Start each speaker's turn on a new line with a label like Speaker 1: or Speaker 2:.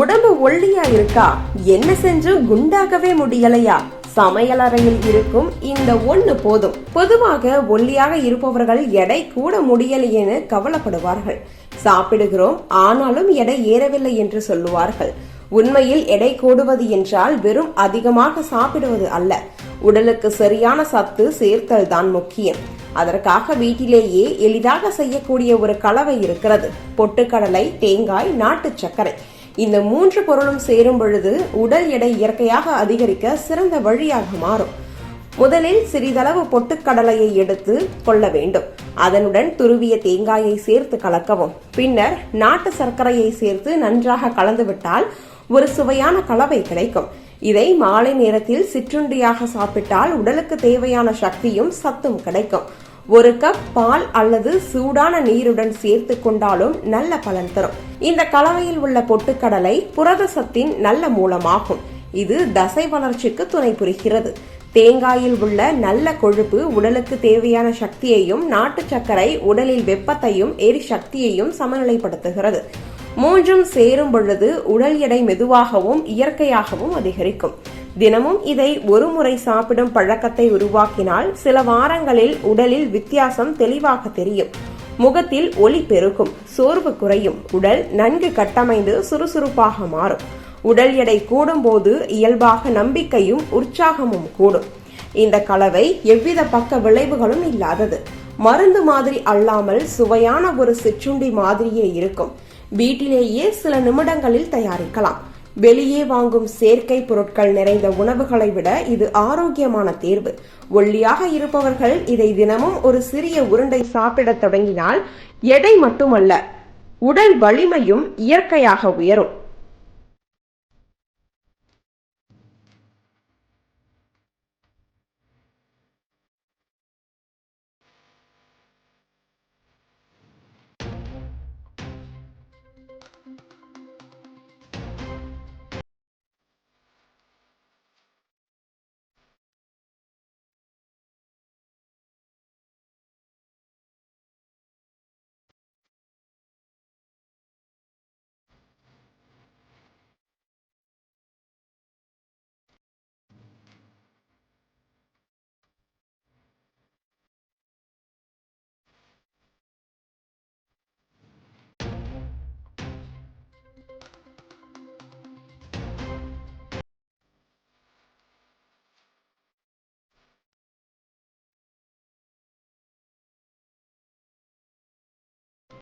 Speaker 1: உடம்பு ஒல்லியா இருக்கா? என்ன செஞ்சு குண்டாகவே முடியலையா? சமையலறையில் இருக்கும் இந்த ஒண்ணு போதும். பொதுவாக ஒல்லியாக இருப்பவர்கள் எடை கூட முடியலையேன்னு கவலைப்படுவார்கள். சாப்பிடுகிறோம் ஆனாலும் எடை ஏறவில்லை என்று சொல்லுவார்கள். உண்மையில் எடை கூடுவது என்றால் வெறும் அதிகமாக சாப்பிடுவது அல்ல. உடலுக்கு சரியான சத்து சேர்த்தல் தான் முக்கியம். அதற்காக வீட்டிலேயே எளிதாக செய்யக்கூடிய ஒரு கலவை இருக்கிறது. பொட்டுக்கடலை தேங்காய் நாட்டு சர்க்கரை. இந்த மூன்று பொருளும் சேரும் பொழுது உடல் எடை இயற்கையாக அதிகரிக்க சிறந்த வழியாக மாறும். முதலில் சிறிதளவு பொட்டுக்கடலையை எடுத்து கொள்ள வேண்டும். அதனுடன் துருவிய தேங்காயை சேர்த்து கலக்கவும். பின்னர் நாட்டு சர்க்கரையை சேர்த்து நன்றாக கலந்துவிட்டால் ஒரு சுவையான கலவை கிடைக்கும். இதை மாலை நேரத்தில் சிற்றுண்டியாக சாப்பிட்டால் உடலுக்கு தேவையான சக்தியும் சத்தும் கிடைக்கும். ஒரு கப் பால் அல்லது சூடான நீருடன் சேர்த்து கொண்டாலும் நல்ல பலன் தரும். இந்த கலவையில் உள்ள பொட்டுக்கடலை புரத சத்தின் நல்ல மூலமாகும். இது தசை வளர்ச்சிக்கு துணை புரிகிறது. தேங்காயில் உள்ள நல்ல கொழுப்பு உடலுக்கு தேவையான சக்தியையும் நாட்டு சர்க்கரை உடலில் வெப்பத்தையும் எரி சக்தியையும் சமநிலைப்படுத்துகிறது. மூன்றும் சேரும் பொழுது உடல் எடை மெதுவாகவும் இயற்கையாகவும் அதிகரிக்கும். தினமும் இதை ஒரு முறை சாப்பிடும் பழக்கத்தை உருவாக்கினால் சில வாரங்களில் உடலில் வித்தியாசம் தெளிவாக தெரியும். முகத்தில் ஒளி பெருகும் சோர்வு குறையும் உடல் நன்கு கட்டமைந்து சுறுசுறுப்பாக மாறும். உடல் எடை கூடும்போது இயல்பாக நம்பிக்கையும் உற்சாகமும் கூடும். இந்த கலவை எவ்வித பக்க விளைவுகளும் இல்லாதது. மருந்து மாதிரி அல்லாமல் சுவையான ஒரு சிற்றுண்டி மாதிரியே இருக்கும். வீட்டிலேயே சில நிமிடங்களில் தயாரிக்கலாம். வெளியே வாங்கும் செயற்கை பொருட்கள் நிறைந்த உணவுகளை விட இது ஆரோக்கியமான தேர்வு. ஒல்லியாக இருப்பவர்கள் இதை தினமும் ஒரு சிறிய உருண்டை சாப்பிடத் தொடங்கினால் எடை மட்டுமல்ல உடல் வலிமையும் இயற்கையாக உயரும்.